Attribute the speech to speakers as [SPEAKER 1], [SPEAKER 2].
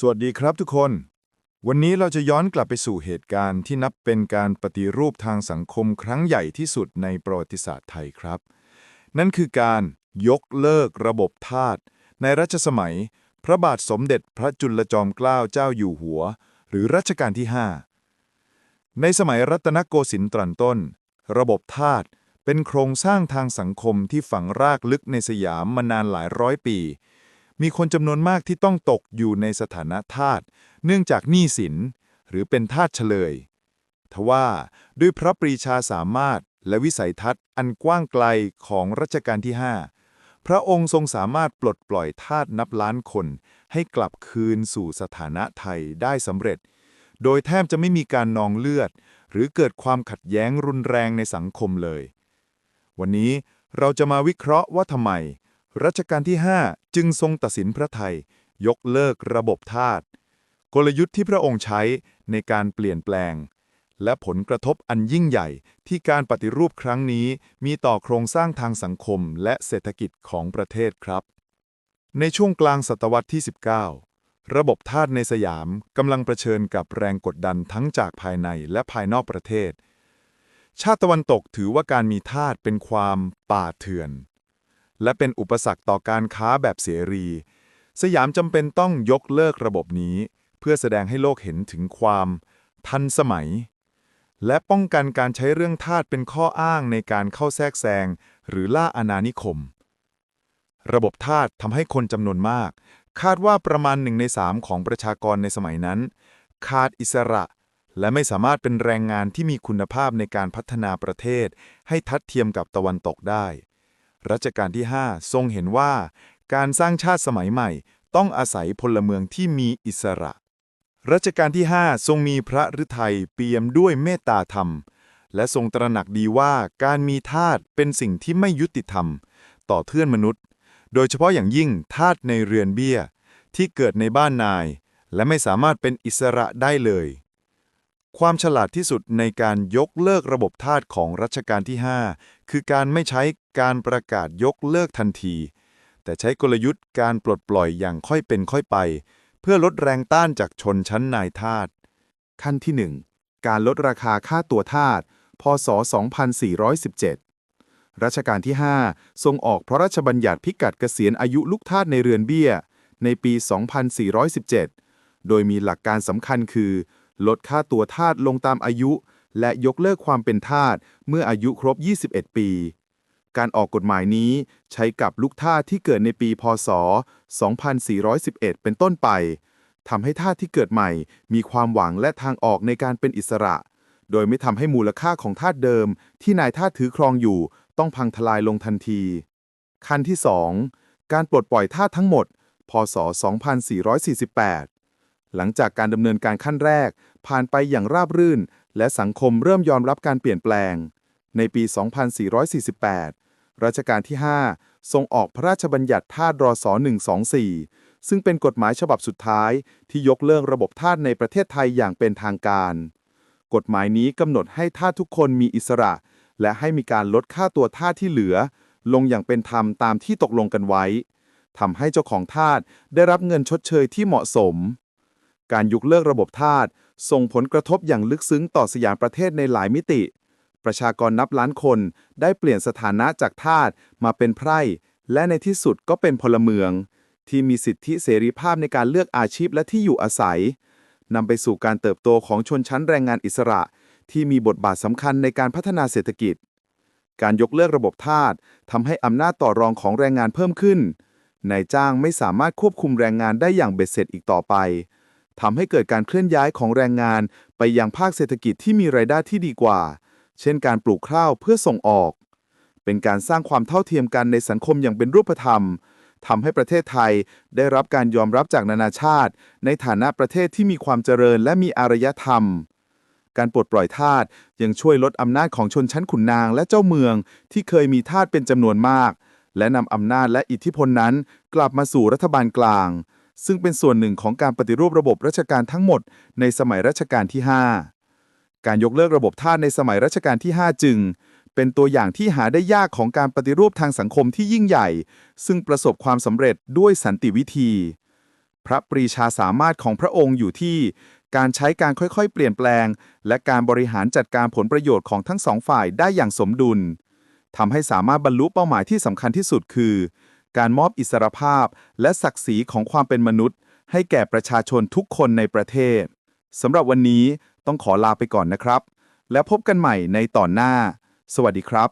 [SPEAKER 1] สวัสดีครับทุกคน วันนี้เราจะย้อนกลับไปสู่เหตุการณ์ที่นับเป็นการปฏิรูปทางสังคมครั้งใหญ่ที่สุดในประวัติศาสตร์ไทยครับ นั่นคือการยกเลิกระบบทาสในรัชสมัย พระบาทสมเด็จพระจุลจอมเกล้าเจ้าอยู่หัว หรือรัชกาลที่ 5 ในสมัยรัตนโกสินทร์ตรันต้น ระบบทาสเป็นโครงสร้างทางสังคมที่ฝังรากลึกในสยามมานานหลายร้อยปี มีคนจำนวนมากที่ต้องตกอยู่ในสถานะทาสเนื่องจากหนี้สิน หรือเป็นทาสเฉลยทว่าด้วยพระปรีชาสามารถและวิสัยทัศน์อันกว้างไกลของรัชกาลที่ 5 พระองค์ทรงสามารถปลดปล่อยทาสนับล้านคน ให้กลับคืนสู่สถานะไทยได้สำเร็จ โดยแทบจะไม่มีการนองเลือด หรือเกิดความขัดแย้งรุนแรงในสังคมเลย วันนี้เราจะมาวิเคราะห์ว่าทำไม รัชกาลที่ 5 จึงทรงตัดสินพระไทย ยกเลิกระบบทาสกลยุทธ์ที่พระองค์ใช้ในการเปลี่ยนแปลง และผลกระทบอันยิ่งใหญ่ที่การปฏิรูปครั้งนี้มีต่อโครงสร้างทางสังคมและเศรษฐกิจของประเทศครับ ในช่วงกลางศตวรรษที่ 19 ระบบทาสในสยามกำลังเผชิญกับแรงกดดันทั้งจากภายในและภายนอกประเทศ ชาติตะวันตกถือว่าการมีทาสเป็นความป่าเถื่อน และเป็นอุปสรรคต่อการค้าแบบเสรี สยามจำเป็นต้องยกเลิกระบบนี้ เพื่อแสดงให้โลกเห็นถึงความ ทันสมัย และป้องกันการใช้เรื่องทาสเป็นข้ออ้างในการเข้าแทรกแซง หรือล่าอาณานิคม ระบบทาสทำให้คนจำนวนมาก คาดว่าประมาณหนึ่งในสามของประชากรในสมัยนั้น ขาดอิสระและไม่สามารถเป็นแรงงานที่มีคุณภาพในการพัฒนาประเทศ ให้ทัดเทียมกับตะวันตกได้ รัชกาลที่ 5 ทรงเห็นว่า การสร้างชาติสมัยใหม่ ต้องอาศัยพลเมืองที่มีอิสระ รัชกาลที่ 5 ทรงมีพระฤทัยเปี่ยมด้วยเมตตาธรรม และทรงตระหนักดีว่าการมีทาสเป็นสิ่งที่ไม่ยุติธรรม ต่อเพื่อนมนุษย์ โดยเฉพาะอย่างยิ่งทาสในเรือนเบี้ย ที่เกิดในบ้านนาย และไม่สามารถเป็นอิสระได้เลย ความฉลาดที่สุดในการยกเลิกระบบทาสของรัชกาลที่ 5 คือการไม่ใช้การประกาศยกเลิกทันที แต่ใช้กลยุทธ์การปลดปล่อยอย่างค่อยเป็นค่อยไป เพื่อลดแรงต้านจากชนชั้นนายทาส
[SPEAKER 2] ขั้นที่ 1 การลดราคาค่าตัวทาสพศ 2417 รัชกาลที่ 5 ทรงออกพระราชบัญญัติพิกัดเกษียณอายุลูกทาสในเรือนเบี้ย ในปี 2417 โดยมีหลักการสำคัญคือ ลดค่าตัวทาสลงตามอายุ และยกเลิกความเป็นทาสเมื่ออายุครบ 21 ปี การออกกฎหมายนี้ใช้กับลูกทาสที่เกิดในปีพศ 2411 เป็นต้นไปทำให้ทาสที่เกิดใหม่ มีความหวังและทางออกในการเป็นอิสระ โดยไม่ทำให้มูลค่าของทาสเดิม ที่นายทาสถือครองอยู่ ต้องพังทลายลงทันที ขั้นที่ 2 การปลดปล่อยทาสทั้งหมด พศ 2448 หลังจากการดำเนินการขั้นแรก ผ่านไปอย่างราบรื่น และสังคมเริ่มยอมรับการเปลี่ยนแปลง ในปี 2448 รัชกาลที่ 5 ทรงออกพระราชบัญญัติทาสรศ124 ซึ่งเป็นกฎหมายฉบับสุดท้าย ที่ยกเลิกระบบทาสในประเทศไทยอย่างเป็นทางการ กฎหมายนี้กำหนดให้ทาสทุกคนมีอิสระ และให้มีการลดค่าตัวทาสที่เหลือ ลงอย่างเป็นธรรมตามที่ตกลงกันไว้ทำให้เจ้าของทาสได้รับเงินชดเชยที่เหมาะสม การยกเลิกระบบทาสส่งผลกระทบอย่างลึกซึ้งต่อสยามประเทศในหลายมิติ ประชากรนับล้านคนได้เปลี่ยนสถานะจากทาสมาเป็นไพร่ และในที่สุดก็เป็นพลเมือง ที่มีสิทธิเสรีภาพในการเลือกอาชีพและที่อยู่อาศัยนำไปสู่การเติบโตของชนชั้นแรงงานอิสระ ที่มีบทบาทสำคัญในการพัฒนาเศรษฐกิจ การยกเลิกระบบทาสทำให้อำนาจต่อรองของแรงงานเพิ่มขึ้นนายจ้างไม่สามารถควบคุมแรงงานได้อย่างเบ็ดเสร็จอีกต่อไป ทำให้เกิดการเคลื่อนย้ายของแรงงาน ไปยังภาคเศรษฐกิจที่มีรายได้ที่ดีกว่า เช่นการปลูกข้าวเพื่อส่งออก เป็นการสร้างความเท่าเทียมกันในสังคมอย่างเป็นรูปธรรมทำให้ประเทศไทยได้รับการยอมรับจากนานาชาติ ในฐานะประเทศที่มีความเจริญและมีอารยธรรม การปลดปล่อยทาสยังช่วยลดอำนาจของชนชั้นขุนนางและเจ้าเมือง ที่เคยมีทาสเป็นจำนวนมาก และนำอำนาจและอิทธิพลนั้น กลับมาสู่รัฐบาลกลาง ซึ่งเป็นส่วนหนึ่งของการปฏิรูประบบราชการทั้งหมดในสมัยรัชกาลที่ 5 การยกเลิกระบบทาสในสมัยรัชกาลที่ 5 จึง เป็นตัวอย่างที่หาได้ยากของการปฏิรูปทางสังคมที่ยิ่งใหญ่ ซึ่งประสบความสำเร็จด้วยสันติวิธี พระปรีชาสามารถของพระองค์อยู่ที่การใช้การค่อยๆ เปลี่ยนแปลง และการบริหารจัดการผลประโยชน์ของทั้งสองฝ่ายได้อย่างสมดุลทำให้สามารถบรรลุเป้าหมายที่สำคัญที่สุดคือ การมอบอิสรภาพ และศักดิ์ศรีของความเป็นมนุษย์ ให้แก่ประชาชนทุกคนในประเทศสำหรับวันนี้ต้องขอลาไปก่อนนะครับ แล้วพบกันใหม่ในตอนหน้า สวัสดีครับ